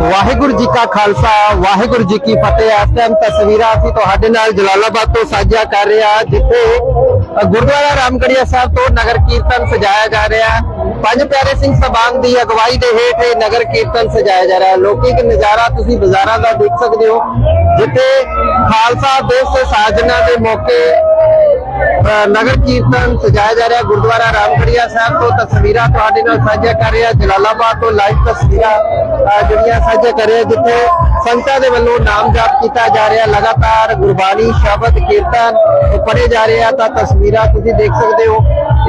ਵਾਹਿਗੁਰੂ ਜੀ ਕਾ ਖਾਲਸਾ, ਵਾਹਿਗੁਰੂ ਜੀ ਕੀ ਫਤਿਹ। ਇਸ ਟਾਈਮ ਤਸਵੀਰਾਂ ਅਸੀਂ ਤੁਹਾਡੇ ਨਾਲ ਜਲਾਲਾਬਾਦ ਤੋਂ ਸਾਂਝਾ ਕਰ ਰਹੇ ਹਾਂ, ਜਿੱਥੇ ਗੁਰਦੁਆਰਾ ਰਾਮਗੜੀਆ ਸਾਹਿਬ ਤੋਂ ਨਗਰ ਕੀਰਤਨ ਸਜਾਇਆ ਜਾ ਰਿਹਾ ਹੈ। ਪੰਜ ਪਿਆਰੇ ਸਿੰਘ ਸਬਾਨ ਦੀ ਅਗਵਾਈ ਦੇ ਹੇਠ ਇਹ ਨਗਰ ਕੀਰਤਨ ਸਜਾਇਆ ਜਾ ਰਿਹਾ ਹੈ। ਲੋਕਿਕ ਨਜ਼ਾਰਾ ਤੁਸੀਂ ਬਾਜ਼ਾਰਾਂ ਦਾ ਦੇਖ ਸਕਦੇ ਹੋ, ਜਿੱਥੇ ਖਾਲਸਾ ਦਿਵਸ ਸਾਜਨਾ ਦੇ ਮੌਕੇ ਨਗਰ ਕੀਰਤਨ ਸਜਾਇਆ ਜਾ ਰਿਹਾ ਗੁਰਦੁਆਰਾ ਰਾਮਗੜੀਆ ਸਾਹਿਬ ਤੋਂ ਤਸਵੀਰਾਂ ਤੁਹਾਡੇ ਨਾਲ ਸਾਂਝਾ ਕਰ ਰਿਹਾ, ਜਲਾਲਾਬਾਦ ਤੋਂ ਲਾਈਵ ਤਸਵੀਰਾਂ ਜਿਹੜੀਆਂ ਸਾਂਝਾ ਕਰ ਰਿਹਾ, ਜਿੱਥੇ ਸੰਗਤਾਂ ਦੇ ਵੱਲੋਂ ਨਾਮ ਜਾਪ ਕੀਤਾ ਜਾ ਰਿਹਾ, ਲਗਾਤਾਰ ਗੁਰਬਾਣੀ, ਸ਼ਬਦ, ਕੀਰਤਨ ਪੜ੍ਹੇ ਜਾ ਰਹੇ ਆ, ਤਾਂ ਤਸਵੀਰਾਂ ਤੁਸੀਂ ਦੇਖ ਸਕਦੇ ਹੋ।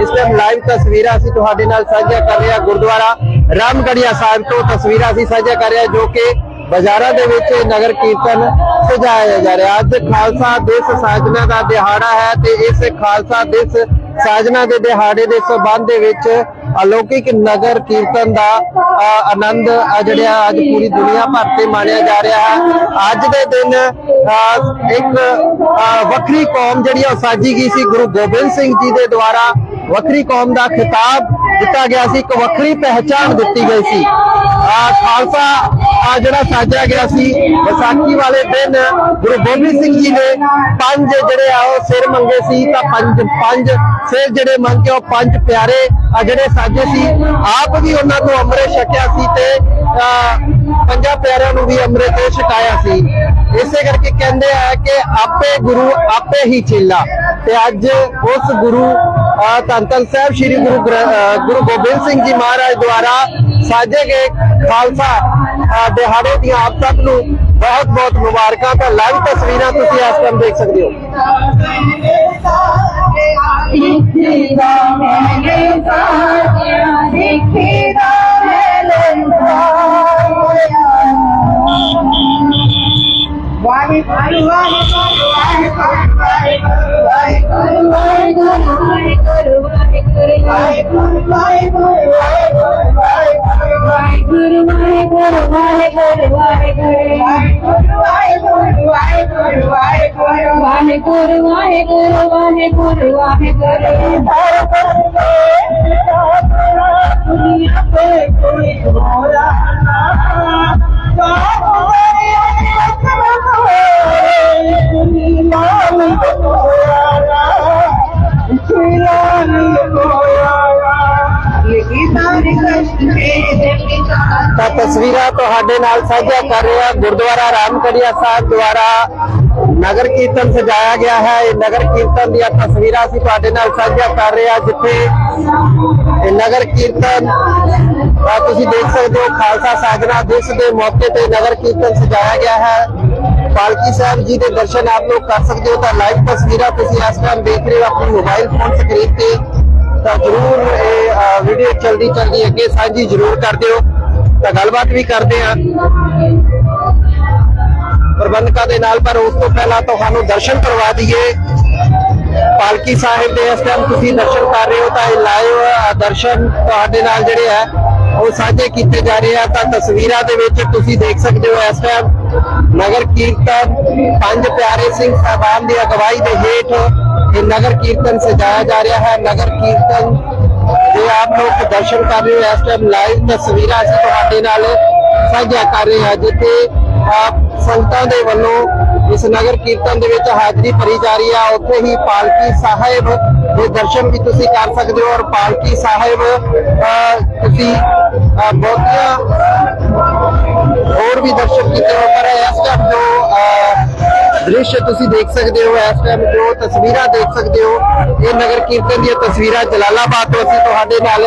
ਇਸ ਟਾਈਮ ਲਾਈਵ ਤਸਵੀਰਾਂ ਅਸੀਂ ਤੁਹਾਡੇ ਨਾਲ ਸਾਂਝਾ ਕਰ ਰਹੇ ਹਾਂ ਗੁਰਦੁਆਰਾ ਰਾਮਗੜੀਆ ਸਾਹਿਬ ਤੋਂ ਤਸਵੀਰਾਂ ਅਸੀਂ ਸਾਂਝਾ ਕਰ ਰਹੇ ਹਾਂ ਜੋ ਕਿ ਬਾਜ਼ਾਰਾਂ ਦੇ ਵਿੱਚ ਇਹ ਨਗਰ ਕੀਰਤਨ ਸਜਾਇਆ ਜਾ ਰਿਹਾ। ਅੱਜ ਖਾਲਸਾ ਦਿਵਸ ਸਾਜਨਾ ਦਾ ਦਿਹਾੜਾ ਹੈ ਤੇ ਇਸ ਖਾਲਸਾ ਦਿਵਸ ਸਾਜਨਾ ਦੇ ਦਿਹਾੜੇ ਦੇ ਸਬੰਧ ਦੇ ਵਿੱਚ ਅਲੌਕਿਕ ਨਗਰ ਕੀਰਤਨ ਦਾ ਅ, ਆਨੰਦ ਜਿਹੜਾ ਅੱਜ ਪੂਰੀ ਦੁਨੀਆ ਭਰ ਤੇ ਮਾਣਿਆ ਜਾ ਰਿਹਾ ਹੈ। ਅੱਜ ਦੇ ਦਿਨ ਅ, ਇੱਕ ਵੱਖਰੀ ਕੌਮ ਜਿਹੜੀ ਆ ਉਹ ਸਾਜੀ ਗਈ ਸੀ ਗੁਰੂ ਗੋਬਿੰਦ ਸਿੰਘ ਜੀ ਦੇ ਦੁਆਰਾ। ਵੱਖਰੀ ਕੌਮ ਦਾ ਖਿਤਾਬ ਦਿੱਤਾ ਗਿਆ ਸੀ ਇੱਕ ਵੱਖਰੀ ਪਹਿਚਾਣ ਦਿੱਤੀ ਗਈ ਸੀ। ਆ ਖਾਲਸਾ ਆ ਜਿਹੜਾ ਸਾਜਿਆ ਗਿਆ ਸੀ ਵਿਸਾਖੀ ਵਾਲੇ ਦਿਨ ਗੁਰੂ ਗੋਬਿੰਦ ਸਿੰਘ ਜੀ ਨੇ ਪੰਜ ਜਿਹੜੇ ਆ ਉਹ ਸਿਰ ਮੰਗੇ ਸੀ ਤਾਂ ਪੰਜ ਪੰਜ ਸਿਰ ਜਿਹੜੇ ਮੰਗੇ ਉਹ ਪੰਜ ਪਿਆਰੇ ਆ ਜਿਹੜੇ ਸਾਜੇ ਸੀ। ਆਪ ਵੀ ਉਹਨਾਂ ਤੋਂ ਅੰਮ੍ਰਿਤ ਛਕਿਆ ਸੀ ਤੇ ਅਹ, ਪੰਜਾਂ ਪਿਆਰਿਆਂ ਨੂੰ ਵੀ ਅੰਮ੍ਰਿਤ ਛਕਾਇਆ ਸੀ। ਇਸੇ ਕਰਕੇ ਕਹਿੰਦੇ ਆ ਕਿ ਆਪੇ ਗੁਰੂ ਆਪੇ ਹੀ ਚੇਲਾ ਤੇ ਅੱਜ ਉਸ ਗੁਰੂ ਧੰਨ ਧੰਨ ਸਾਹਿਬ ਸ੍ਰੀ ਗੁਰੂ ਗ੍ਰੰ- ਗੁਰੂ ਗੋਬਿੰਦ ਸਿੰਘ ਜੀ ਮਹਾਰਾਜ ਦੁਆਰਾ ਸਾਜੇ ਗਏ ਖਾਲਸਾ। ਅਹ, ਦਿਹਾੜੇ ਦੀਆਂ ਆਪ ਸਭ ਨੂੰ ਬਹੁਤ ਬਹੁਤ ਮੁਬਾਰਕਾਂ ਤਾਂ ਲਾਈਵ ਤਸਵੀਰਾਂ ਤੁਸੀਂ ਇਸ ਟਾਈਮ ਦੇਖ ਸਕਦੇ ਹੋ। ਦੇਖੇਗਾ ਮੈਨੇ ਸਾਰਿਆ ਦੇਖੇਗਾ ਮੈਨੇ Why we put love on the right, right, right, right, right, दुनिया पे कोई भोला ना ਤਾਂ ਤਸਵੀਰਾਂ ਤੁਹਾਡੇ ਨਾਲ ਸਾਂਝਾ ਕਰ ਰਿਹਾ ਗੁਰਦੁਆਰਾ ਰਾਮਗੜੀਆ ਸਾਹਿਬ ਦੁਆਰਾ ਨਗਰ ਕੀਰਤਨ ਸਜਾਇਆ ਗਿਆ ਹੈ। ਇਹ ਨਗਰ ਕੀਰਤਨ ਦੀਆਂ ਤਸਵੀਰਾਂ ਅਸੀਂ ਤੁਹਾਡੇ ਨਾਲ ਸਾਂਝਾ ਕਰ ਰਹੇ ਹਾਂ, ਜਿੱਥੇ ਇਹ ਨਗਰ ਕੀਰਤਨ ਆ ਤੁਸੀਂ ਦੇਖ ਸਕਦੇ ਹੋ, ਖਾਲਸਾ ਸਾਜਨਾ ਦਿਵਸ ਦੇ ਮੌਕੇ ਤੇ ਨਗਰ ਕੀਰਤਨ ਸਜਾਇਆ ਗਿਆ ਹੈ। पालकी साहब जी के दर्शन आप ਕਰ ਸਕਦੇ ਹੋ, ਤਾਂ ਲਾਈਵ ਤਸਵੀਰਾਂ ਤੁਸੀਂ तुम इस टाइम देख रहे हो अपने मोबाइल फोन स्क्रीन पे तो जरूर वीडियो चलती चलती अगे साझी जरूर कर दो तो गलबात भी करते हैं ਪ੍ਰਬੰਧਕਾਂ ਦੇ ਨਾਲ, ਪਰ ਉਸ ਤੋਂ ਪਹਿਲਾਂ ਤੁਹਾਨੂੰ ਦਰਸ਼ਨ ਕਰਵਾ ਦਈਏ। ਪਾਲਕੀ ਸਾਹਿਬ ਦੇ ਇਸ ਟਾਈਮ ਤੁਸੀਂ ਦਰਸ਼ਨ ਕਰ ਰਹੇ ਹੋ, ਤਾਂ ਇਹ ਲਾਈਵ ਦਰਸ਼ਨ ਤੁਹਾਡੇ ਨਾਲ ਜਿਹੜੇ ਆ ਉਹ ਸਾਂਝੇ ਕੀਤੇ ਜਾ ਰਹੇ ਆ। ਤਾਂ ਤਸਵੀਰਾਂ ਦੇ ਵਿੱਚ ਤੁਸੀਂ ਦੇਖ ਸਕਦੇ ਹੋ ਇਸ ਟਾਈਮ ਨਗਰ ਕੀਰਤਨ ਪੰਜ ਪਿਆਰੇ ਸਿੰਘ ਸਾਹਿਬਾਨ ਦੀ ਅਗਵਾਈ ਦੇ ਹੇਠ ਇਹ ਨਗਰ ਕੀਰਤਨ ਸਜਾਇਆ ਜਾ ਰਿਹਾ ਹੈ। ਨਗਰ ਕੀਰਤਨ ਜੇ ਆਪ ਲੋਕ ਦਰਸ਼ਨ ਕਰ ਰਹੇ ਹੋ ਇਸ ਟਾਈਮ ਲਾਈਵ ਤਸਵੀਰਾਂ ਅਸੀਂ ਤੁਹਾਡੇ ਨਾਲ ਸਾਂਝਾ ਕਰ ਰਹੇ ਹਾਂ ਜਿੱਥੇ ਆਪ ਸੰਗਤਾਂ ਦੇ ਵੱਲੋਂ ਇਸ ਨਗਰ ਕੀਰਤਨ ਦੇ ਵਿੱਚ ਹਾਜ਼ਰੀ ਭਰੀ ਜਾ ਰਹੀ ਹੈ। ਉੱਥੇ ਹੀ ਪਾਲਕੀ ਸਾਹਿਬ ਦੇ ਦਰਸ਼ਨ ਵੀ ਤੁਸੀਂ ਕਰ ਸਕਦੇ ਹੋ ਔਰ ਪਾਲਕੀ ਸਾਹਿਬ ਅਹ, ਤੁਸੀਂ ਬਹੁਤੀਆਂ ਹੋਰ ਵੀ ਦਰਸ਼ਨ ਕੀਤੇ ਹੋ ਪਰ ਇਸ ਟਾਈਮ ਜੋ ਅਹ, ਦ੍ਰਿਸ਼ ਤੁਸੀਂ ਦੇਖ ਸਕਦੇ ਹੋ ਇਸ ਟਾਈਮ ਜੋ ਤਸਵੀਰਾਂ ਦੇਖ ਸਕਦੇ ਹੋ ਇਹ ਨਗਰ ਕੀਰਤਨ ਦੀਆਂ ਤਸਵੀਰਾਂ ਜਲਾਲਾਬਾਦ ਤੋਂ ਅਸੀਂ ਤੁਹਾਡੇ ਨਾਲ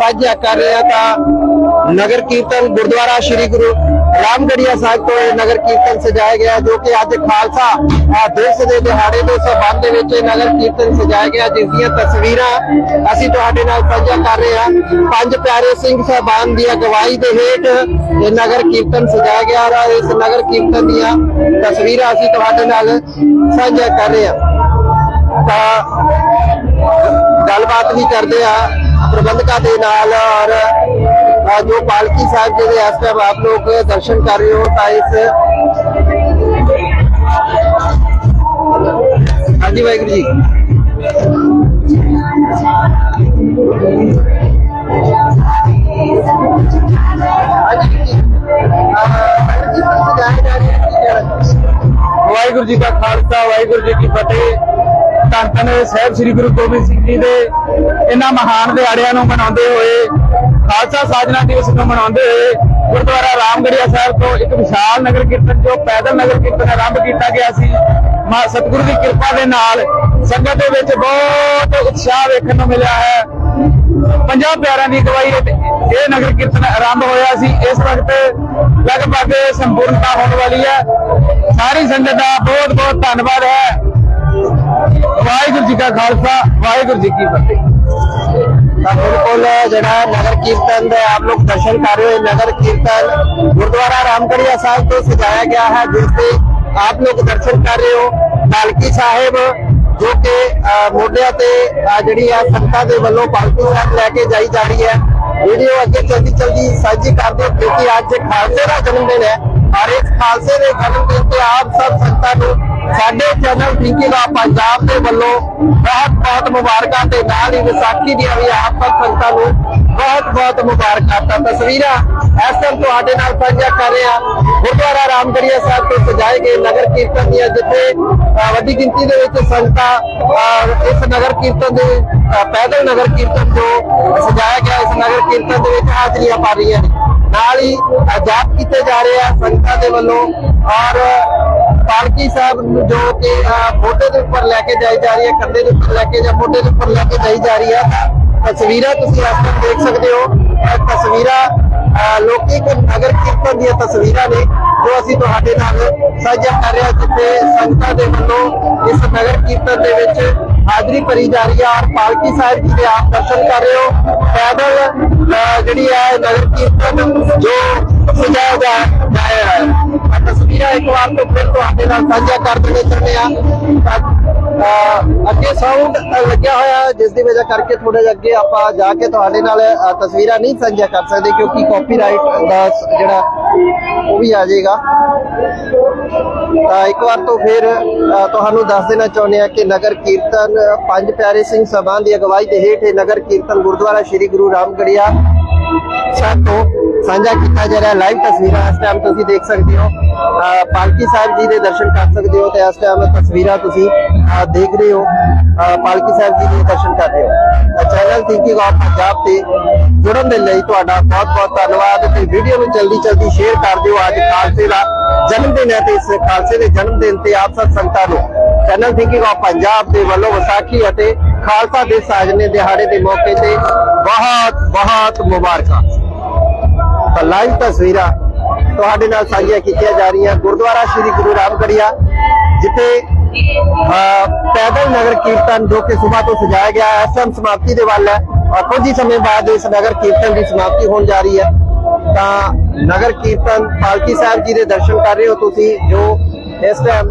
ਸਾਂਝਾ ਕਰ ਰਹੇ ਹਾਂ ਤਾਂ ਨਗਰ ਕੀਰਤਨ ਗੁਰਦੁਆਰਾ ਸ੍ਰੀ ਗੁਰੂ ਰਾਮਗੜੀਆ ਸਾਹਿਬ ਤੋਂ ਇਹ ਨਗਰ ਕੀਰਤਨ ਸਜਾਇਆ ਗਿਆ ਜੋ ਕਿ ਅੱਜ ਖਾਲਸਾ ਅਹ, ਦਿਵਸ ਦੇ ਦਿਹਾੜੇ ਦੇ ਸਬੰਧ ਦੇ ਵਿੱਚ ਇਹ ਨਗਰ ਕੀਰਤਨ ਸਜਾਇਆ ਗਿਆ ਜਿਸ ਦੀਆਂ ਤਸਵੀਰਾਂ ਅਸੀਂ ਤੁਹਾਡੇ ਨਾਲ ਸਾਂਝਾ ਕਰ ਰਹੇ ਹਾਂ। ਪੰਜ ਪਿਆਰੇ ਸਿੰਘ ਸਾਹਿਬਾਨ ਦੀ ਅਗਵਾਈ ਦੇ ਹੇਠ ਇਹ ਨਗਰ ਕੀਰਤਨ ਸਜਾਇਆ ਗਿਆ ਔਰ ਇਸ ਨਗਰ ਕੀਰਤਨ ਦੀਆਂ ਤਸਵੀਰਾਂ ਅਸੀਂ ਤੁਹਾਡੇ ਨਾਲ ਸਾਂਝਾ ਕਰ ਰਹੇ ਹਾਂ। ਤਾਂ ਗੱਲਬਾਤ ਵੀ ਕਰਦੇ ਆ ਪ੍ਰਬੰਧਕਾਂ ਦੇ ਨਾਲ ਔਰ जो पालकी साहब जी आज टाइम आप लोग दर्शन कर रहे हो ताइस हाँ जी वाहगुरु जी वाहगुरु जी का खालसा वाहगुरु जी की फतेह ਧੰਨ ਧੰਨ ਸਾਹਿਬ ਸ੍ਰੀ ਗੁਰੂ ਗੋਬਿੰਦ ਸਿੰਘ ਜੀ ਦੇ ਇਹਨਾਂ ਮਹਾਨ ਦਿਹਾੜਿਆਂ ਨੂੰ ਮਨਾਉਂਦੇ ਹੋਏ, ਖਾਲਸਾ ਸਾਜਨਾ ਦਿਵਸ ਨੂੰ ਮਨਾਉਂਦੇ ਹੋਏ ਗੁਰਦੁਆਰਾ ਰਾਮਗੜੀਆ ਸਾਹਿਬ ਤੋਂ ਇੱਕ ਵਿਸ਼ਾਲ ਨਗਰ ਕੀਰਤਨ, ਜੋ ਪੈਦਲ ਨਗਰ ਕੀਰਤਨ ਆਰੰਭ ਕੀਤਾ ਗਿਆ ਸੀ, ਮਾ ਸਤਿਗੁਰੂ ਦੀ ਕਿਰਪਾ ਦੇ ਨਾਲ ਸੰਗਤ ਦੇ ਵਿੱਚ ਬਹੁਤ ਉਤਸ਼ਾਹ ਵੇਖਣ ਨੂੰ ਮਿਲਿਆ ਹੈ। ਪੰਜਾਂ ਪਿਆਰਿਆਂ ਦੀ ਅਗਵਾਈ ਇਹ ਨਗਰ ਕੀਰਤਨ ਆਰੰਭ ਹੋਇਆ ਸੀ, ਇਸ ਵਕਤ ਲਗਭਗ ਸੰਪੂਰਨਤਾ ਹੋਣ ਵਾਲੀ ਹੈ। ਸਾਰੀ ਸੰਗਤ ਦਾ ਬਹੁਤ ਬਹੁਤ ਧੰਨਵਾਦ ਹੈ। ਵਾਹਿਗੁਰੂ ਜੀ ਕਾ ਖਾਲਸਾ, ਵਾਹਿਗੁਰੂ ਜੀ ਕੀ ਫਤਿਹ। ਤਾਂ ਬਿਲਕੁਲ ਜਿਹੜਾ ਨਗਰ ਕੀਰਤਨ ਦੇ ਆਪ ਲੋਕ ਦਰਸ਼ਨ ਕਰ ਰਹੇ ਹੋ ਨਗਰ ਕੀਰਤਨ ਗੁਰਦੁਆਰਾ ਰਾਮਗੜੀਆ ਸਾਹਿਬ ਤੋਂ ਸਜਾਇਆ ਗਿਆ ਹੈ, ਜਿਸ ਦੇ ਆਪ ਲੋਕ ਦਰਸ਼ਨ ਕਰ ਰਹੇ ਹੋ। ਪਾਲਕੀ ਸਾਹਿਬ, ਜੋ ਕਿ ਮੋਢਿਆਂ ਤੇ ਜਿਹੜੀ ਆ ਸੰਗਤਾਂ ਦੇ ਵੱਲੋਂ ਪਾਲਕੀ ਸਾਹਿਬ ਲੈ ਕੇ ਜਾਈ ਜਾ ਰਹੀ ਹੈ, ਵੀਡੀਓ ਅੱਗੇ ਚਲਦੀ ਚਲਦੀ ਸਾਂਝੀ ਕਰਦੇ ਦਿਓ ਕਿਉਂਕਿ ਅੱਜ ਖਾਲਸੇ ਦਾ ਜਨਮ ਦਿਨ ਹੈ। ਔਰ ਇਸ ਖਾਲਸੇ ਦੇ ਜਨਮ ਦਿਨ ਤੇ ਆਪ ਸਭ ਸੰਗਤਾਂ ਨੂੰ ਸਾਡੇ ਚੈਨਲ ਥਿੰਕਿੰਗ ਆ ਪੰਜਾਬ ਦੇ ਵੱਲੋਂ ਬਹੁਤ ਬਹੁਤ ਮੁਬਾਰਕਾਂ ਤੇ ਨਾਲ ਹੀ ਵਿਸਾਖੀ ਦੀਆਂ ਵੀ ਆਪ ਸੰਗਤਾਂ ਨੂੰ ਬਹੁਤ ਬਹੁਤ ਮੁਬਾਰਕਾਂ ਤਾਂ ਤਸਵੀਰਾਂ ਇਸ ਟਾਈਮ ਤੁਹਾਡੇ ਨਾਲ ਸਾਂਝਾ ਕਰ ਰਹੇ ਹਾਂ। ਗੁਰਦੁਆਰਾ ਰਾਮਗੜੀਆ ਸਾਹਿਬ ਤੋਂ ਸਜਾਏ ਗਏ ਨਗਰ ਕੀਰਤਨ ਦੀਆਂ ਜਿੱਥੇ ਵੱਡੀ ਗਿਣਤੀ ਦੇ ਵਿੱਚ ਸੰਗਤਾਂ ਇਸ ਨਗਰ ਕੀਰਤਨ ਦੇ ਪੈਦਲ ਨਗਰ ਕੀਰਤਨ ਜੋ ਸਜਾਇਆ ਗਿਆ, ਇਸ ਨਗਰ ਕੀਰਤਨ ਦੇ ਵਿੱਚ ਹਾਜ਼ਰੀਆਂ ਪਾ ਰਹੀਆਂ ਨੇ। ਨਾਲ ਹੀ ਆਜ਼ਾਦ ਕੀਤੇ ਜਾ ਰਹੇ ਆ ਸੰਗਤਾਂ ਦੇ ਵੱਲੋਂ ਔਰ ਪਾਲਕੀ ਸਾਹਿਬ ਨੂੰ ਜੋ ਕਿ ਅਹ, ਮੋਢੇ ਦੇ ਉੱਪਰ ਲੈ ਕੇ ਜਾਈ ਜਾ ਰਹੀ ਹੈ ਕੰਧੇ ਦੇ ਉੱਪਰ ਲੈ ਕੇ ਜਾਂ ਮੋਢੇ ਦੇ ਉੱਪਰ ਲੈ ਕੇ ਜਾਈ ਜਾ ਰਹੀ ਹੈ। ਤਸਵੀਰਾਂ ਤੁਸੀਂ ਇਸ ਟਾਈਮ ਦੇਖ ਸਕਦੇ ਹੋ। ਤਸਵੀਰਾਂ ਲੋਕੀ ਕੋ ਨਗਰ ਕੀਰਤਨ ਦੀਆਂ ਤਸਵੀਰਾਂ ਨੇ ਜੋ ਅਸੀਂ ਤੁਹਾਡੇ ਨਾਲ ਸਾਂਝਾ ਕਰ ਰਹੇ ਜਿੱਥੇ ਸੰਗਤਾਂ ਦੇ ਵੱਲੋਂ ਇਸ ਨਗਰ ਕੀਰਤਨ ਦੇ ਵਿੱਚ ਹਾਜ਼ਰੀ ਭਰੀ ਜਾ ਰਹੀ ਹੈ। ਔਰ ਪਾਲਕੀ ਸਾਹਿਬ ਜੀ ਦੇ ਆਪ ਦਰਸ਼ਨ ਕਰ ਰਹੇ ਹੋ। ਪੈਦਲ ਜਿਹੜੀ ਹੈ ਨਗਰ ਕੀਰਤਨ ਜੋ ਸਜਾਇਆ ਜਾ ਰਿਹਾ ਹੈ। ਤਸਵੀਰਾਂ ਇੱਕ ਵਾਰ ਤੋਂ ਫਿਰ ਤੁਹਾਡੇ ਨਾਲ ਸਾਂਝਾ ਕਰ ਦੇਣੇ ਆ। ਅੱਗੇ ਸਾਊਂਡ ਲੱਗਿਆ ਹੋਇਆ ਜਿਸ ਦੀ ਵਜ੍ਹਾ ਕਰਕੇ ਥੋੜਾ ਜਿਹਾ ਅੱਗੇ ਆਪਾਂ ਜਾ ਕੇ ਤੁਹਾਡੇ ਨਾਲ ਤਸਵੀਰਾਂ ਨਹੀਂ ਸਾਂਝਾ ਕਰ ਸਕਦੇ, ਕਿਉਂਕਿ ਕਾਪੀਰਾਈਟ ਦਾ ਜਿਹੜਾ ਉਹ ਵੀ ਆ ਜਾਏਗਾ। ਤਾਂ ਇੱਕ ਵਾਰ ਤੋਂ ਫਿਰ ਤੁਹਾਨੂੰ ਦੱਸ ਦੇਣਾ ਚਾਹੁੰਦੇ ਆ ਕਿ ਨਗਰ ਕੀਰਤਨ ਪੰਜ ਪਿਆਰੇ ਸਿੰਘ ਸਭਾ ਦੀ ਅਗਵਾਈ ਦੇ ਹੇਠ ਨਗਰ ਕੀਰਤਨ ਗੁਰਦੁਆਰਾ ਸ੍ਰੀ ਗੁਰੂ ਰਾਮਗੜੀਆ ਸਾਹਿਬ ਤੋਂ ਸਾਂਝਾ ਕੀਤਾ ਜਾ ਰਿਹਾ ਲਾਈਵ ਤਸਵੀਰਾਂ ਇਸ ਟਾਈਮ ਤੁਸੀਂ ਦੇਖ ਸਕਦੇ ਹੋ। ਪਾਲਕੀ ਸਾਹਿਬ ਜੀ ਦੇ ਦਰਸ਼ਨ ਕਰ ਸਕਦੇ ਹੋ ਤੇ ਇਸ ਟਾਈਮ ਤਸਵੀਰਾਂ ਤੁਸੀਂ ਦੇਖ ਰਹੇ ਹੋ। ਪਾਲਕੀ ਸਾਹਿਬ ਜੀ ਦੇ ਦਰਸ਼ਨ ਕਰ ਰਹੇ ਹੋ। ਚੈਨਲ ਥਿੰਕਿੰਗ ਆਫ ਪੰਜਾਬ ਤੇ ਜੁੜਨ ਦੇ ਲਈ ਤੁਹਾਡਾ ਬਹੁਤ ਬਹੁਤ ਧੰਨਵਾਦ ਤੇ ਵੀਡੀਓ ਨੂੰ ਜਲਦੀ ਜਲਦੀ ਸ਼ੇਅਰ ਕਰ ਦਿਓ ਅੱਜ ਖਾਲਸੇ ਦਾ ਜਨਮ ਦਿਨ ਹੈ ਤੇ ਇਸ ਖਾਲਸੇ ਦੇ ਜਨਮ ਦਿਨ ਤੇ ਆਪ ਸਭ ਸੰਗਤਾਂ ਨੂੰ ਚੈਨਲ ਥਿੰਕਿੰਗ ਆਫ ਪੰਜਾਬ ਦੇ ਵੱਲੋਂ ਵਿਸਾਖੀ ਅਤੇ ਖਾਲਸਾ ਦੇ ਸਾਜਨੇ ਦਿਹਾੜੇ ਦੇ ਮੌਕੇ ਤੇ ਬਹੁਤ ਬਹੁਤ ਮੁਬਾਰਕਾਂ। ਤਾਂ ਲਾਈਵ ਤਸਵੀਰਾਂ ਤੁਹਾਡੇ ਨਾਲ ਸਾਂਝੀਆਂ ਕੀਤੀਆਂ ਜਾ ਰਹੀਆਂ। ਗੁਰਦੁਆਰਾ ਸ੍ਰੀ ਗੁਰੂ ਰਾਮਗੜੀਆ ਜਿੱਥੇ ਪੈਦਲ ਨਗਰ ਕੀਰਤਨ ਜੋ ਕਿ ਸਵੇਰ ਤੋਂ ਸਜਾਇਆ ਗਿਆ ਹੈ, ਇਸ ਟਾਈਮ ਸਮਾਪਤੀ ਦੇ ਵੱਲ ਹੈ ਔਰ ਕੁਝ ਹੀ ਸਮੇਂ ਬਾਅਦ ਇਸ ਨਗਰ ਕੀਰਤਨ ਦੀ ਸਮਾਪਤੀ ਹੋਣ ਜਾ ਰਹੀ ਹੈ। ਤਾਂ ਨਗਰ ਕੀਰਤਨ ਪਾਲਕੀ ਸਾਹਿਬ ਜੀ ਦੇ ਦਰਸ਼ਨ ਕਰ ਰਹੇ ਹੋ ਤੁਸੀਂ, ਜੋ ਇਸ ਟਾਈਮ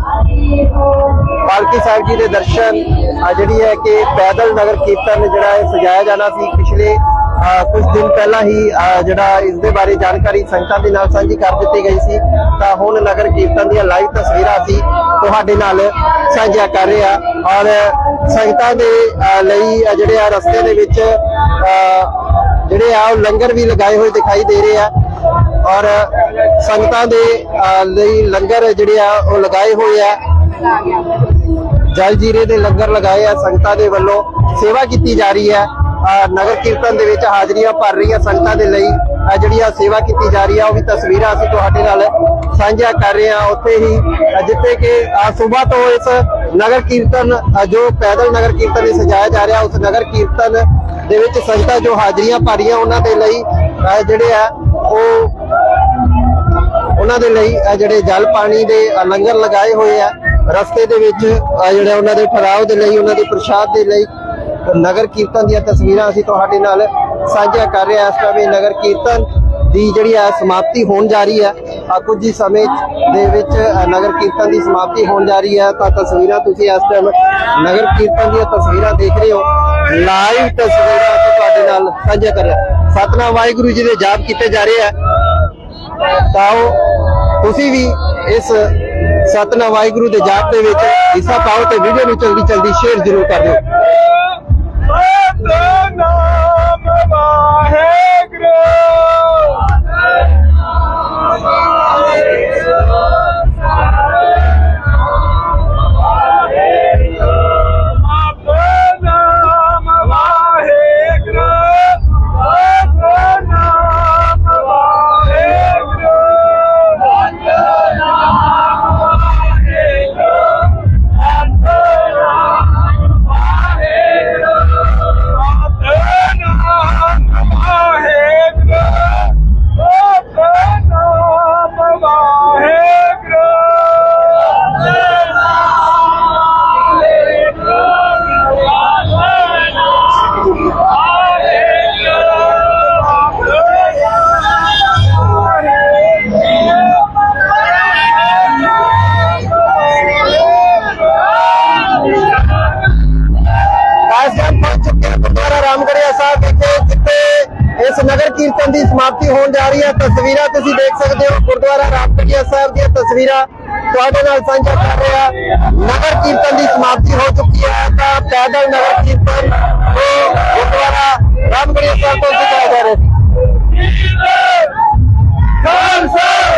ਪਾਲਕੀ ਸਾਹਿਬ ਜੀ ਦੇ ਦਰਸ਼ਨ ਜਿਹੜੀ ਹੈ ਕਿ ਪੈਦਲ ਨਗਰ ਕੀਰਤਨ ਜਿਹੜਾ ਹੈ ਸਜਾਇਆ ਜਾਣਾ ਸੀ ਪਿਛਲੇ ਅਹ, ਕੁਝ ਦਿਨ ਪਹਿਲਾਂ ਹੀ ਜਿਹੜਾ ਇਸ ਦੇ ਬਾਰੇ ਜਾਣਕਾਰੀ ਸੰਗਤਾਂ ਦੇ ਨਾਲ ਸਾਂਝੀ ਕਰ ਦਿੱਤੀ ਗਈ ਸੀ। ਤਾਂ ਹੁਣ ਨਗਰ ਕੀਰਤਨ ਦੀਆਂ ਲਾਈਵ ਤਸਵੀਰਾਂ ਅਸੀਂ ਤੁਹਾਡੇ ਨਾਲ ਸਾਂਝੀਆਂ ਕਰ ਰਹੇ ਹਾਂ ਔਰ ਸੰਗਤਾਂ ਦੇ ਲਈ ਜਿਹੜੇ ਆ ਰਸਤੇ ਦੇ ਵਿੱਚ ਅਹ, ਜਿਹੜੇ ਆ ਉਹ ਲੰਗਰ ਵੀ ਲਗਾਏ ਹੋਏ ਦਿਖਾਈ ਦੇ ਰਹੇ ਆ। ਔਰ ਸੰਗਤਾਂ ਦੇ ਲਈ ਲੰਗਰ ਜਿਹੜੇ ਆ ਉਹ ਲਗਾਏ ਹੋਏ ਆ। ਜਲ ਜੀਰੇ ਦੇ ਲੰਗਰ ਲਗਾਏ ਆ, ਸੰਗਤਾਂ ਦੇ ਵੱਲੋਂ ਸੇਵਾ ਕੀਤੀ ਜਾ ਰਹੀ ਹੈ। ਅਹ ਨਗਰ ਕੀਰਤਨ ਦੇ ਵਿੱਚ ਹਾਜ਼ਰੀਆਂ ਭਰ ਰਹੀਆਂ ਸੰਗਤਾਂ ਦੇ ਲਈ। ਅਹ ਜਿਹੜੀ ਆ ਸੇਵਾ ਕੀਤੀ ਜਾ ਰਹੀ ਆ, ਉਹ ਵੀ ਤਸਵੀਰਾਂ ਅਸੀਂ ਤੁਹਾਡੇ ਨਾਲ ਸਾਂਝਾ ਕਰ ਰਹੇ ਹਾਂ ਉੱਥੇ ਹੀ ਜਿੱਥੇ ਕਿ ਸਵੇਰ ਤੋਂ ਇਸ ਨਗਰ ਕੀਰਤਨ ਜੋ ਪੈਦਲ ਨਗਰ ਕੀਰਤਨ ਇਹ ਸਜਾਇਆ ਜਾ ਰਿਹਾ, ਉਸ ਨਗਰ ਕੀਰਤਨ ਦੇ ਵਿੱਚ ਸੰਗਤਾਂ ਜੋ ਹਾਜ਼ਰੀਆਂ ਭਰੀਆਂ ਉਹਨਾਂ ਦੇ ਲਈ ਜਿਹੜੇ ਆ, ਉਹ, ਉਹਨਾਂ ਦੇ ਲਈ ਜਿਹੜੇ ਜਲ ਪਾਣੀ ਦੇ ਲੰਗਰ ਲਗਾਏ ਹੋਏ ਆ। ਰਸਤੇ ਦੇ ਵਿੱਚ ਜਿਹੜਾ ਉਹਨਾਂ ਦੇ ਠਹਿਰਾव ਦੇ ਲਈ, ਉਹਨਾਂ ਦੇ ਪ੍ਰਸ਼ਾਦ ਦੇ ਲਈ ਨਗਰ ਕੀਰਤਨ ਦੀਆਂ ਤਸਵੀਰਾਂ ਅਸੀਂ ਤੁਹਾਡੇ ਨਾਲ ਸਾਂਝਾ ਕਰ ਰਹੇ ਹਾਂ। ਇਸ ਸਮੇਂ ਨਗਰ ਕੀਰਤਨ ਦੀ ਜਿਹੜੀ ਹੈ ਸਮਾਪਤੀ ਹੋਣ ਜਾ ਰਹੀ ਹੈ। ਆ ਕੁਝ ਹੀ ਸਮੇਂ ਦੇ ਵਿੱਚ ਨਗਰ ਕੀਰਤਨ ਦੀ ਸਮਾਪਤੀ ਹੋਣ ਜਾ ਰਹੀ ਹੈ। ਤਾਂ ਤਸਵੀਰਾਂ ਤੁਸੀਂ ਇਸ ਟਾਈਮ ਨਗਰ ਕੀਰਤਨ ਦੀਆਂ ਤਸਵੀਰਾਂ ਦੇਖ ਰਹੇ ਹੋ। ਲਾਈਵ ਤਸਵੀਰਾਂ ਅਸੀਂ ਤੁਹਾਡੇ ਨਾਲ ਸਾਂਝਾ ਕਰ ਰਹੇ ਸਤਨਾਮ ਵਾਹਿਗੁਰੂ ਜੀ ਦੇ ਜਾਪ ਕੀਤੇ ਜਾ ਰਹੇ ਆ ਤਾਂ ਆਓ ਤੁਸੀਂ ਵੀ ਇਸ ਸਤਨਾਮ ਵਾਹਿਗੁਰੂ ਦੇ ਜਾਪ ਦੇ ਵਿੱਚ ਹਿੱਸਾ ਪਾਓ ਤੇ ਵੀਡੀਓ ਨੂੰ ਜਲਦੀ ਜਲਦੀ ਸ਼ੇਅਰ ਜ਼ਰੂਰ ਕਰ ਦਿਓ। ਸਤਨਾਮ ਵਾਹਿਗੁਰੂ। ਤਸਵੀਰਾਂ ਤੁਹਾਡੇ ਨਾਲ ਸਾਂਝਾ ਕਰ ਰਿਹਾ ਨਗਰ ਕੀਰਤਨ ਦੀ ਸਮਾਪਤੀ ਹੋ ਚੁੱਕੀ ਹੈ। ਤਾਂ ਪੈਦਲ ਨਗਰ ਕੀਰਤਨ ਉਹ ਗੁਰਦੁਆਰਾ ਰਾਮਗੜੀਆ ਸਾਹਿਬ ਤੋਂ ਦਿਖਾਇਆ ਜਾ ਰਿਹਾ ਸੀ। ਬੋਲੇ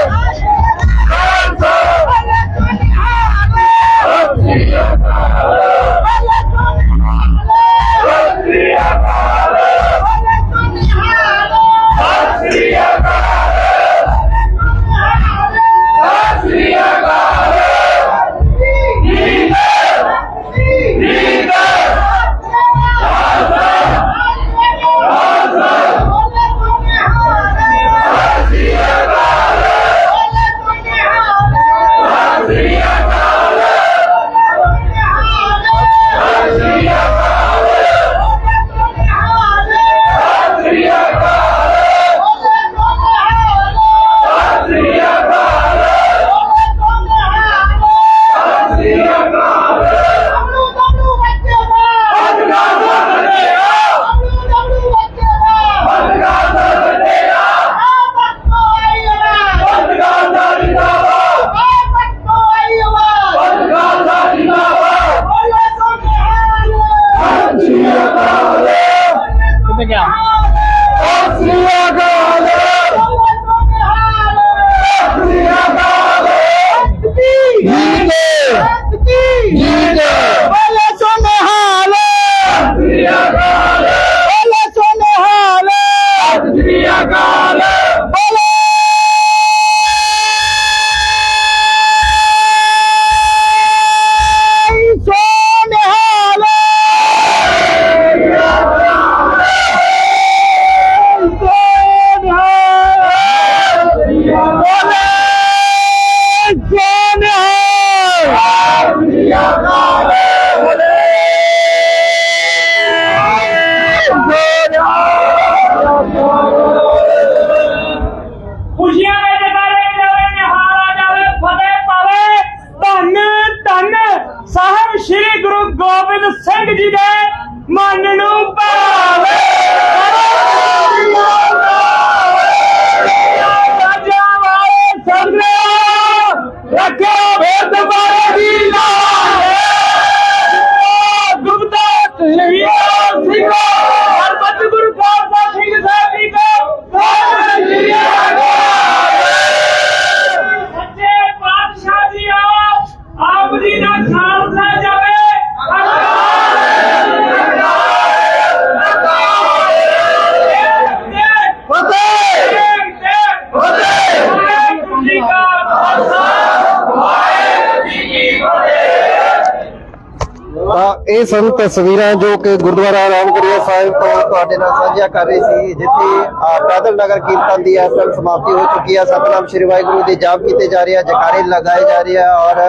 ਇਹ ਸਨ ਤਸਵੀਰਾਂ ਜੋ ਕਿ ਗੁਰਦੁਆਰਾ ਰਾਮਗੜੀਆ ਸਾਹਿਬ ਤੋਂ ਤੁਹਾਡੇ ਨਾਲ ਸਾਂਝਾ ਕਰ ਰਹੀ ਸੀ ਜਿੱਥੇ ਅਹ, ਨਗਰ ਕੀਰਤਨ ਦੀ ਇਸ ਟਾਈਮ ਸਮਾਪਤੀ ਹੋ ਚੁੱਕੀ ਹੈ ਸਤਨਾਮ ਸ਼੍ਰੀ ਵਾਹਿਗੁਰੂ ਦੇ ਜਾਪ ਕੀਤੇ ਜਾ ਰਹੇ ਆ ਜਕਾਰੇ ਲਗਾਏ ਜਾ ਰਹੇ ਆ ਔਰ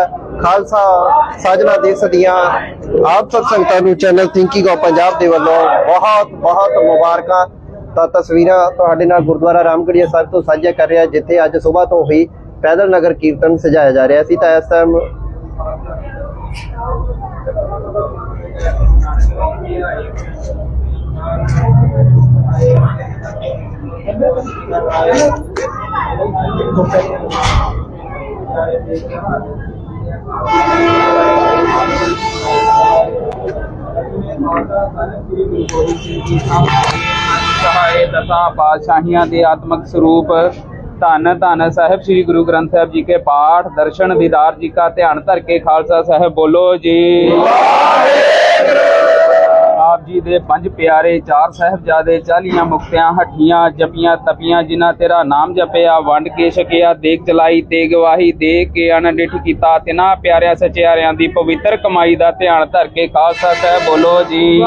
ਖਾਲਸਾ ਸਾਜਨਾ ਦਿਵਸ ਦੀਆਂ ਆਪ ਸਭ ਸੰਗਤਾਂ ਨੂੰ ਚੈਨਲ ਥਿੰਕਿੰਗ ਆਫ ਪੰਜਾਬ ਦੇ ਵੱਲੋਂ ਬਹੁਤ ਬਹੁਤ ਮੁਬਾਰਕਾਂ। ਤਾਂ ਤਸਵੀਰਾਂ ਤੁਹਾਡੇ ਨਾਲ ਗੁਰਦੁਆਰਾ ਰਾਮਗੜੀਆ ਸਾਹਿਬ ਤੋਂ ਸਾਂਝਾ ਕਰ ਰਿਹਾ ਜਿੱਥੇ ਅੱਜ ਸਵੇਰ ਤੋਂ ਹੀ ਪੈਦਲ ਨਗਰ ਕੀਰਤਨ ਸਜਾਇਆ ਜਾ ਰਿਹਾ ਸੀ। ਤਾਂ ਇਸ ਟਾਈਮ ਸਹਾਏ ਦਸਾਂ ਪਾਤਸ਼ਾਹੀਆਂ ਦੇ ਆਤਮਿਕ ਸਰੂਪ ਧੰਨ ਧੰਨ ਸਾਹਿਬ ਸ੍ਰੀ ਗੁਰੂ ਗ੍ਰੰਥ ਸਾਹਿਬ ਜੀ ਕੇ ਪਾਠ ਦਰਸ਼ਨ ਦੀਦਾਰ ਜੀ ਕਾ ਧਿਆਨ ਧਰ ਕੇ ਖਾਲਸਾ ਸਾਹਿਬ ਬੋਲੋ ਜੀ। ਆਪ ਜੀ ਦੇ ਪੰਜ ਪਿਆਰੇ, ਚਾਰ ਸਾਹਿਬਜ਼ਾਦੇ, ਚਾਲੀਆਂ ਮੁਕਤਿਆਂ ਹੱਠੀਆਂ ਜਪੀਆਂ ਤਪੀਆਂ, ਜਿਨ੍ਹਾਂ ਤੇਰਾ ਨਾਮ ਜਪਿਆ, ਵੰਡ ਕੇ ਛਕਿਆ ਦੇਖ ਚਲਾਈ ਤੇ ਗਵਾਹੀ ਦੇ ਕੇ ਅਨਡਿਠ ਕੀਤਾ, ਤਿਨਾ ਪਿਆਰਿਆਂ ਸਚਿਆਰਿਆਂ ਦੀ ਪਵਿੱਤਰ ਕਮਾਈ ਦਾ ਧਿਆਨ ਧਰ ਕੇ ਖਾਲਸਾ ਸਾਹਿਬ ਬੋਲੋ ਜੀ।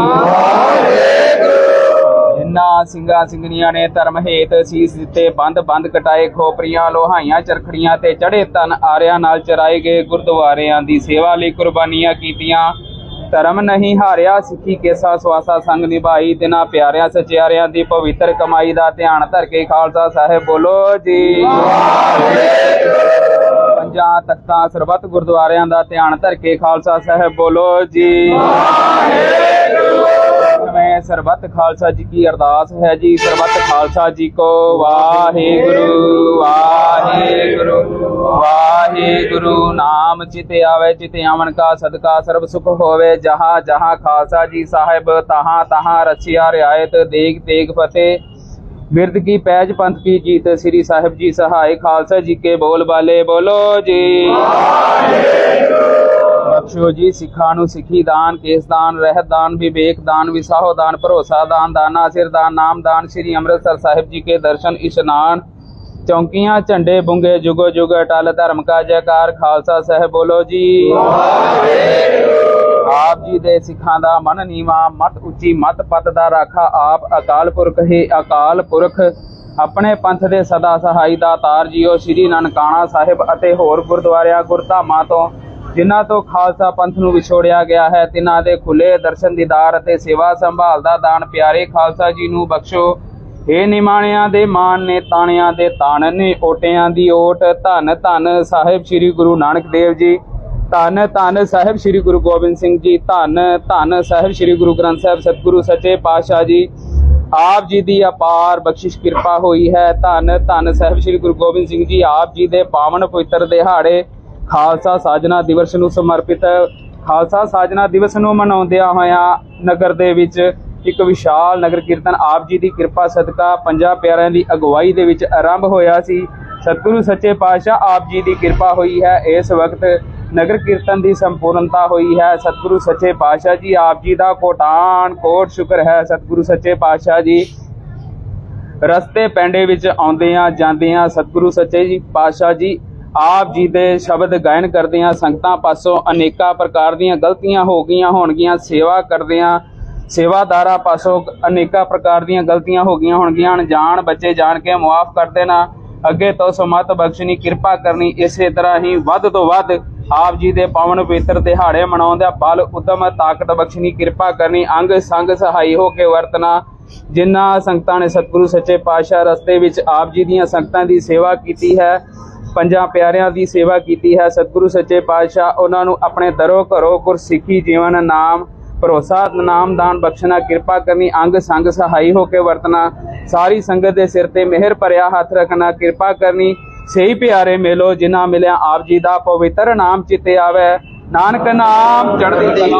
ਜਿਨ੍ਹਾਂ ਸਿੰਘਾਂ ਸਿੰਘਣੀਆਂ ਨੇ ਧਰਮ ਹੇਤ ਸੀਸ ਦਿੱਤੇ, ਬੰਦ ਬੰਦ ਕਟਾਏ, ਖੋਪਰੀਆਂ, ਲੋਹਾਈਆਂ, ਚਰਖੜੀਆਂ ਤੇ ਚੜੇ ਤਨ ਆਰਿਆਂ ਨਾਲ ਚਰਾਏ ਗਏ ਗੁਰਦੁਆਰਿਆਂ ਦੀ ਸੇਵਾ ਲਈ ਕੁਰਬਾਨੀਆਂ ਕੀਤੀਆਂ। ਧਰਮ ਨਹੀਂ ਹਾਰਿਆ, ਸਿੱਖੀ ਕੇਸਾ ਸਵਾਸਾ ਸੰਗ ਨਿਭਾਈ, ਤਿਨਾਂ ਪਿਆਰਿਆਂ ਸਚਿਆਰਿਆਂ ਦੀ ਪਵਿੱਤਰ ਕਮਾਈ ਦਾ ਧਿਆਨ ਧਰ ਕੇ ਖਾਲਸਾ ਸਾਹਿਬ ਬੋਲੋ ਜੀ। ਪੰਜਾਂ ਤਖਤਾਂ ਸਰਬੱਤ ਗੁਰਦੁਆਰਿਆਂ ਦਾ ਧਿਆਨ ਧਰ ਕੇ ਖਾਲਸਾ ਸਾਹਿਬ ਬੋਲੋ ਜੀ। ਮੈਂ ਸਰਬੱਤ ਖਾਲਸਾ ਜੀ ਕੀ ਅਰਦਾਸ ਹੈ ਜੀ। ਸਰਬੱਤ ਖਾਲਸਾ ਜੀ ਕੋ ਵਾਹਿਗੁਰੂ ਵਾਹਿਗੁਰੂ ਵਾਹਿਗੁਰੂ। ਨਾਮ ਚਿਤੇ ਆਵੇ, ਚਿਤੇ ਆਵਨ ਕਾ ਸਦਕਾ, ਸਰਬ ਸੁਖ ਹੋਵੇ। ਜਹਾਂ ਜਹਾਂ ਖਾਲਸਾ ਜੀ ਸਾਹਿਬ, ਤਹਾਂ ਤਹਾਂ ਰਚਿਆ ਰਿਆਇਤ, ਦੇਗ ਤੇਗ ਫਤਿਹ। ਬਿਰਦ ਕੀ ਪੈਜ, ਪੰਥ ਕੀ ਜੀਤ, ਸ੍ਰੀ ਸਾਹਿਬ ਜੀ ਸਹਾਇ। ਖਾਲਸਾ ਜੀ ਕੇ ਬੋਲ ਬਾਲੇ ਬੋਲੋ ਜੀ। ਬਖਸ਼ੋ ਜੀ, ਸਿੱਖਾਂ ਨੂੰ ਸਿੱਖੀ ਦਾਨ, ਕੇਸ ਦਾਨ, ਰਹਿਤ ਦਾਨ, ਵਿਵੇਕ ਦਾਨ, ਵਿਸਾਹੋ ਦਾਨ, ਭਰੋਸਾ ਦਾਨ, ਦਾਨਾ ਸਿਰ ਦਾਨ, ਨਾਮ ਦਾਨ, ਸ੍ਰੀ ਅੰਮ੍ਰਿਤਸਰ ਸਾਹਿਬ ਜੀ ਕੇ ਦਰਸ਼ਨ, ਇਸ਼ਨਾਨ। ਚੌਂਕੀਆਂ, ਝੰਡੇ ਬੁੰਗੇ, ਜੁਗੋ ਜੁਗ, ਅਟਲ ਧਰਮ ਕਾ ਜੈਕਾਰ, ਖਾਲਸਾ ਸਾਹਿਬ ਬੋਲੋ ਜੀ। ਆਪ ਜੀ ਦੇ ਸਿੱਖਾਂ ਦਾ ਮਨ ਨੀਵਾ, ਮਤ ਉੱਚੀ, ਮਤ ਪਤ ਦਾ ਰਾਖਾ, ਆਪ ਅਕਾਲ ਪੁਰਖ ਹੈ ਅਕਾਲ ਪੁਰਖ। ਆਪਣੇ ਪੰਥ ਦੇ ਸਦਾ ਸਹਾਈ ਦਾ ਤਾਰ ਜੀਓ, ਸ੍ਰੀ ਨਨਕਾਣਾ ਸਾਹਿਬ ਅਤੇ ਹੋਰ ਗੁਰਦੁਆਰਿਆਂ ਗੁਰਧਾਮਾਂ ਤੋਂ ਜਿਨ੍ਹਾਂ ਤੋਂ ਖਾਲਸਾ ਪੰਥ ਨੂੰ ਵਿਛੋੜਿਆ ਗਿਆ ਹੈ, ਤਿਨਾਂ ਦੇ ਖੁੱਲੇ ਦਰਸ਼ਨ ਦੀਦਾਰ ਅਤੇ ਸੇਵਾ ਸੰਭਾਲ ਦਾ ਦਾਨ ਪਿਆਰੇ ਖਾਲਸਾ ਜੀ ਨੂੰ ਬਖਸ਼ੋ। ਏ ਨਿਮਾਣਿਆਂ ਦੇ ਮਾਨ ਨੇ ਤਾਣਿਆਂ ਦੇ ਤਾਣ ਨੇ, ਓਟਿਆਂ ਦੀ ਓਟ। ਧੰਨ ਧੰਨ ਸਾਹਿਬ ਸ੍ਰੀ ਗੁਰੂ ਨਾਨਕ ਦੇਵ ਜੀ। ਧੰਨ ਧੰਨ ਸਾਹਿਬ ਸ੍ਰੀ ਗੁਰੂ ਗੋਬਿੰਦ ਸਿੰਘ ਜੀ। ਧੰਨ ਧੰਨ ਸਾਹਿਬ ਸ੍ਰੀ ਗੁਰੂ ਗ੍ਰੰਥ ਸਾਹਿਬ ਸਤਿਗੁਰੂ ਸੱਚੇ ਪਾਤਸ਼ਾਹ ਜੀ। ਆਪ ਜੀ ਦੀ ਅਪਾਰ ਬਖਸ਼ਿਸ਼ ਕਿਰਪਾ ਹੋਈ ਹੈ। ਧੰਨ ਧੰਨ ਸਾਹਿਬ ਸ੍ਰੀ ਗੁਰੂ ਗੋਬਿੰਦ ਸਿੰਘ ਜੀ, ਆਪ ਜੀ ਦੇ ਪਾਵਨ ਪਵਿੱਤਰ ਦਿਹਾੜੇ ਖਾਲਸਾ ਸਾਜਨਾ ਦਿਵਸ ਨੂੰ ਸਮਰਪਿਤ ਖਾਲਸਾ ਸਾਜਨਾ ਦਿਵਸ ਨੂੰ ਮਨਾਉਂਦਿਆਂ ਹੋਇਆਂ ਨਗਰ ਦੇ ਵਿੱਚ ਇੱਕ ਵਿਸ਼ਾਲ ਨਗਰ ਕੀਰਤਨ ਆਪ ਜੀ ਦੀ ਕਿਰਪਾ ਸਦਕਾ ਪੰਜਾਂ ਪਿਆਰਿਆਂ ਦੀ ਅਗਵਾਈ ਦੇ ਵਿੱਚ ਆਰੰਭ ਹੋਇਆ ਸੀ। ਸਤਿਗੁਰੂ ਸੱਚੇ ਪਾਤਸ਼ਾਹ ਆਪ ਜੀ ਦੀ ਕਿਰਪਾ ਹੋਈ ਹੈ। ਇਸ ਵਕਤ ਨਗਰ ਕੀਰਤਨ ਦੀ ਸੰਪੂਰਨਤਾ ਹੋਈ ਹੈ। ਸਤਿਗੁਰੂ ਸੱਚੇ ਪਾਤਸ਼ਾਹ ਜੀ ਆਪ ਜੀ ਦਾ ਕੋਟਾਨ ਕੋਟ ਸ਼ੁਕਰ ਹੈ ਸਤਿਗੁਰੂ ਸੱਚੇ ਪਾਤਸ਼ਾਹ ਜੀ। ਰਸਤੇ ਪੈਂਡੇ ਵਿੱਚ ਆਉਂਦੇ ਹਾਂ ਜਾਂਦੇ ਜਾਂਦਿਆਂ ਸਤਿਗੁਰੂ ਸੱਚੇ ਜੀ ਪਾਤਸ਼ਾਹ ਜੀ ਆਪ ਜੀ ਦੇ ਸ਼ਬਦ ਗਾਇਨ ਕਰਦਿਆਂ ਸੰਗਤਾਂ ਪਾਸੋਂ ਅਨੇਕਾਂ ਪ੍ਰਕਾਰ ਦੀਆਂ ਗਲਤੀਆਂ ਹੋ ਗਈਆਂ ਹੋਣਗੀਆਂ, ਸੇਵਾ ਕਰਦਿਆਂ, ਸੇਵਾਦਾਰਾਂ ਪਾਸੋਂ ਅਨੇਕਾਂ ਪ੍ਰਕਾਰ ਦੀਆਂ ਗਲਤੀਆਂ ਹੋ ਗਈਆਂ ਹੋਣਗੀਆਂ, ਅਣਜਾਣ ਬੱਚੇ ਜਾਣ ਕੇ ਮੁਆਫ ਕਰ ਦੇਣਾ, ਅੱਗੇ ਤੋਂ ਸਮਤ ਬਖਸ਼ਣੀ, ਕਿਰਪਾ ਕਰਨੀ, ਇਸੇ ਤਰ੍ਹਾਂ ਹੀ ਵੱਧ ਤੋਂ ਵੱਧ ਆਪ ਜੀ ਦੇ ਪਾਵਨ ਪਵਿੱਤਰ ਦਿਹਾੜੇ ਮਨਾਉਂਦਿਆਂ ਬਲ ਉਦਮ ਤਾਕਤ ਬਖਸ਼ਣੀ, ਕਿਰਪਾ ਕਰਨੀ, ਅੰਗ ਸੰਗ ਸਹਾਈ ਹੋ ਕੇ ਵਰਤਣਾ, ਜਿਨ੍ਹਾਂ ਸੰਗਤਾਂ ਨੇ ਸਤਿਗੁਰੂ ਸੱਚੇ ਪਾਤਸ਼ਾਹ ਰਸਤੇ ਵਿੱਚ ਆਪ ਜੀ ਦੀਆਂ ਸੰਗਤਾਂ ਦੀ ਸੇਵਾ ਕੀਤੀ ਹੈ ਪੰਜਾਂ ਪਿਆਰਿਆਂ ਦੀ ਸੇਵਾ ਕੀਤੀ ਹੈ। ਸਤਿਗੁਰੂ ਸੱਚੇ ਪਾਤਸ਼ਾਹ, ਉਹਨਾਂ ਨੂੰ ਆਪਣੇ ਦਰੋ ਘਰੋ ਗੁਰਸਿੱਖੀ ਜੀਵਨ ਨਾਮ, ਭਰੋਸਾ ਨਾਮ ਦਾਨ ਬਖਸ਼ਣਾ, ਕਿਰਪਾ ਕਰਨੀ, ਅੰਗ ਸੰਗ ਸਹਾਈ ਹੋ ਕੇ ਵਰਤਣਾ, ਸਾਰੀ ਸੰਗਤ ਦੇ ਸਿਰ ਤੇ ਮਿਹਰ ਭਰਿਆ ਹੱਥ ਰੱਖਣਾ, ਕਿਰਪਾ ਕਰਨੀ, ਸਹੀ ਪਿਆਰੇ ਮਿਲੋ, ਜਿਨ੍ਹਾਂ ਮਿਲਿਆ ਆਪ ਜੀ ਦਾ ਪਵਿੱਤਰ ਨਾਮ ਚਿਤੇ ਆਵੇ। ਨਾਨਕ ਨਾਮ ਚੜ੍ਹਦੀ ਕਲਾ।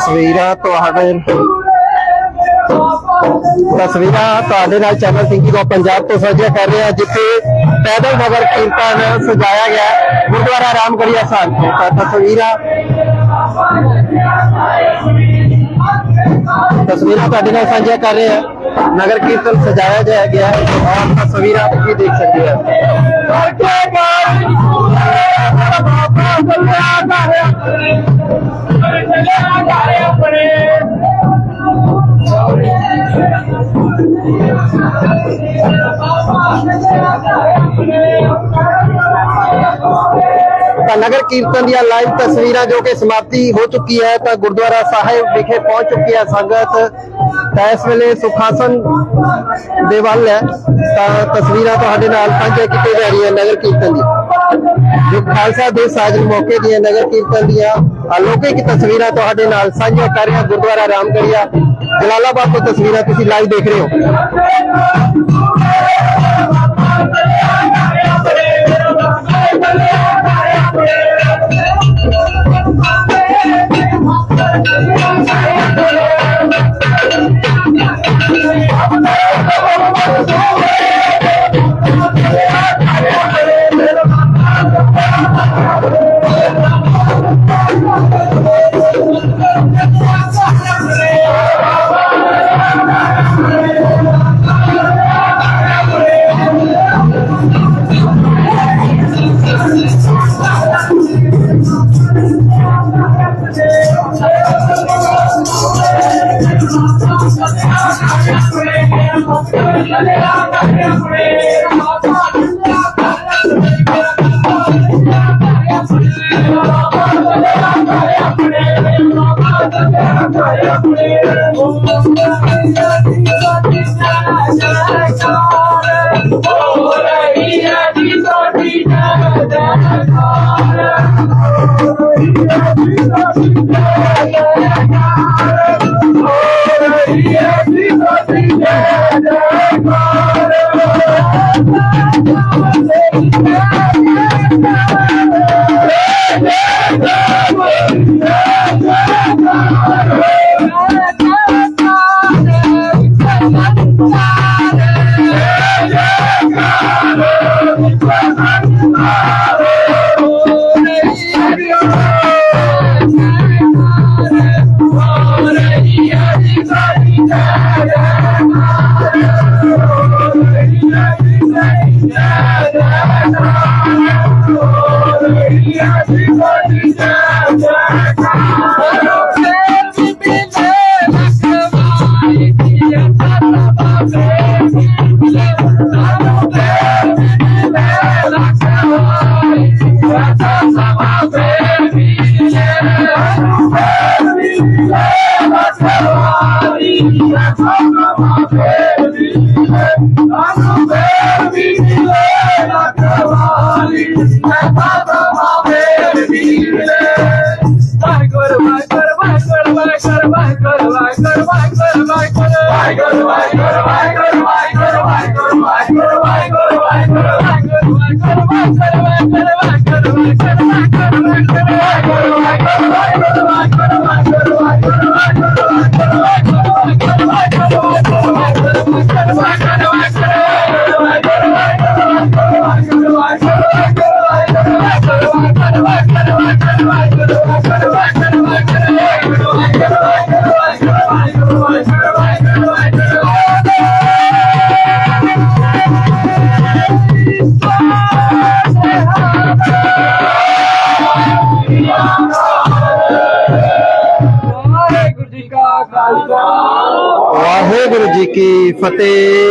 ਤਸਵੀਰਾਂ ਤੁਹਾਡੇ ਤਸਵੀਰਾਂ ਤੁਹਾਡੇ ਨਾਲ ਚੈਨਲ ਸਿੰਗੀ ਕੋ ਪੰਜਾਬ ਤੋਂ ਸਾਂਝਾ ਕਰ ਰਹੇ ਹਾਂ ਜਿੱਥੇ ਪੈਦਲ ਨਗਰ ਕੀਰਤਨ ਸਜਾਇਆ ਗਿਆ ਹੈ, ਗੁਰਦੁਆਰਾ ਰਾਮਗੜੀਆ ਸਾਹਿਬ ਤੋਂ। ਤਾਂ ਤਸਵੀਰਾਂ ਤਸਵੀਰਾਂ ਤੁਹਾਡੇ ਨਾਲ ਸਾਂਝਾ ਕਰ ਰਹੇ ਹਾਂ। ਨਗਰ ਕੀਰਤਨ ਸਜਾਇਆ ਜਾਇਆ ਗਿਆ ਹੈ। ਔਰ ਤਸਵੀਰਾਂ ਤੁਸੀਂ ਦੇਖ ਸਕਦੇ ਹੋ ਤਾਂ ਨਗਰ ਕੀਰਤਨ ਦੀਆਂ ਲਾਈਵ ਤਸਵੀਰਾਂ ਜੋ ਕਿ ਸਮਾਪਤੀ ਹੋ ਚੁੱਕੀ ਹੈ, ਤਾਂ ਗੁਰਦੁਆਰਾ ਸਾਹਿਬ ਵਿਖੇ ਪਹੁੰਚ ਚੁੱਕੀ ਹੈ ਸੰਗਤ। ਤਾਂ ਇਸ ਵੇਲੇ ਸੁਖਾਸਨ ਦੇ ਵੱਲ ਹੈ। ਤਾਂ ਤਸਵੀਰਾਂ ਤੁਹਾਡੇ ਨਾਲ ਸਾਂਝਾ ਕੀਤੀਆਂ ਜਾ ਰਹੀਆਂ ਨਗਰ ਕੀਰਤਨ ਦੀ ਜੋ ਖਾਲਸਾ ਦੇ ਸਾਜਨ ਮੌਕੇ ਦੀਆਂ ਨਗਰ ਕੀਰਤਨ ਦੀਆਂ ਅਲੌਕਿਕ ਤਸਵੀਰਾਂ ਤੁਹਾਡੇ ਨਾਲ ਸਾਂਝੀਆਂ ਕਰ ਰਿਹਾ ਗੁਰਦੁਆਰਾ ਰਾਮਗੜੀਆ, ਜਲਾਲਾਬਾਦ ਤੋਂ ਤਸਵੀਰਾਂ ਤੁਸੀਂ ਲਾਈਵ ਦੇਖ ਰਹੇ ਹੋ। ਵਾਹਿਗੁਰੂ ਕੀ ਫਤਿਹ।